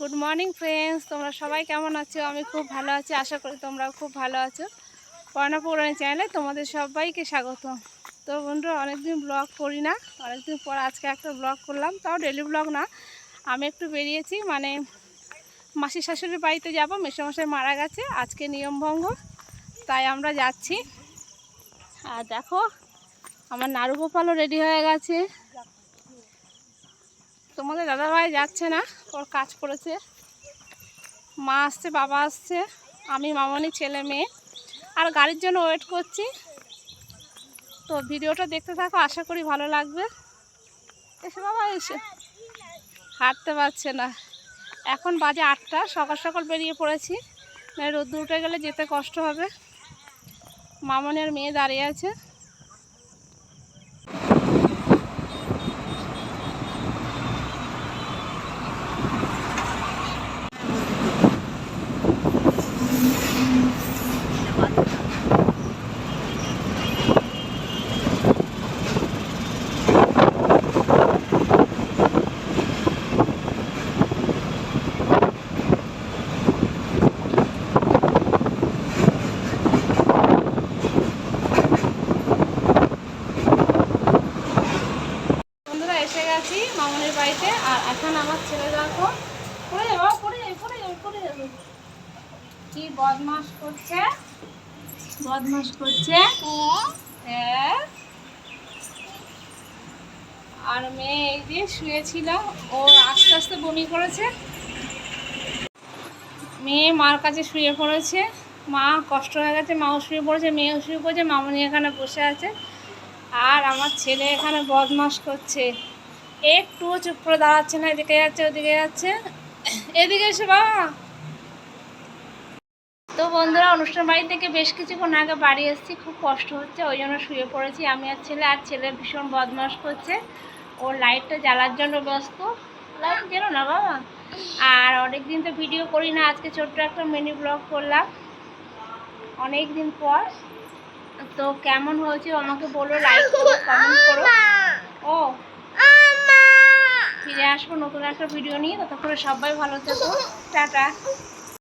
Good morning friends তোমরা সবাই কেমন আছো? আমি খুব ভালো আছি। আশা করি তোমরাও খুব ভালো আছো। পড়ানা পৌরাণী চ্যানেলে তোমাদের সবাইকে স্বাগত। তো বন্ধুরা, অনেকদিন ব্লগ করি না। অনেকদিন পর আজকে একটা ব্লগ করলাম। তাও ডেলি ব্লগ না। আমি একটু বেরিয়েছি। মানে মাসি শাশুড়ির বাড়িতে যাব। মেসোমশাই মারা গেছে। আজকে নিয়মভঙ্গ তাই আমরা যাচ্ছি। আর দেখো, আমার নারু গোপালও রেডি হয়ে গেছে। তোমাদের দাদাভাই যাচ্ছে না, ওর কাজ পড়েছে। মা আসছে, বাবা আসছে, আমি মামনি ছেলে মেয়ে। আর গাড়ির জন্য ওয়েট করছি। তো ভিডিওটা দেখতে থাকো, আশা করি ভালো লাগবে। এসে বাবা, এসে। হাঁটতে পারছে না। এখন বাজে আটটা, সকাল সকাল বেরিয়ে পড়েছি। রোদ্দুর উঠে গেলে যেতে কষ্ট হবে। মামনের মেয়ে দাঁড়িয়ে আছে। গেছি মামনের বাড়িতে, আর এখন আমার ছেলে দেখো। পড়ে যাব পড়ে যাবে পড়ে যাবে পড়ে যাবে। কি বদমাস করছে? বদমাস করছে? আর মেয়ে এই যে শুয়েছিল, ও আস্তে আস্তে বমি করেছে। মেয়ে মার কাছে শুয়ে পড়েছে। মা কষ্ট হয়ে গেছে, মাও শুয়ে পড়েছে, মেয়েও শুয়ে পড়েছে, মামনি এখানে বসে আছে। আর আমার ছেলে এখানে বদমাস করছে। একটুও চুপ করে দাঁড়াচ্ছে না, এদিকে যাচ্ছে, ওদিকে যাচ্ছে। এদিকে এসে বাবা। তো বন্ধুরা, অনুষ্ঠান বাড়ি থেকে বেশ কিছুক্ষণ আগে বাড়ি এসেছি, খুব কষ্ট হচ্ছে, ওই জন্য শুয়ে পড়েছি। আমি আর ছেলে আর ছেলে ভীষণ বদমাস করছে। ওর লাইটটা জ্বালার জন্য ব্যস্ত। লাইট গেল না বাবা? আর অনেক দিন তো ভিডিও করি না, আজকে ছোট্ট একটা মিনি ব্লগ করলাম। অনেক দিন পর। তো কেমন হয়েছে আমাকে বলো লাইক করো কমেন্ট করো। ও ফিরে আসব নতুন একটা ভিডিও নিয়ে। ততক্ষণে সবাই ভালো থাকো। টাটা।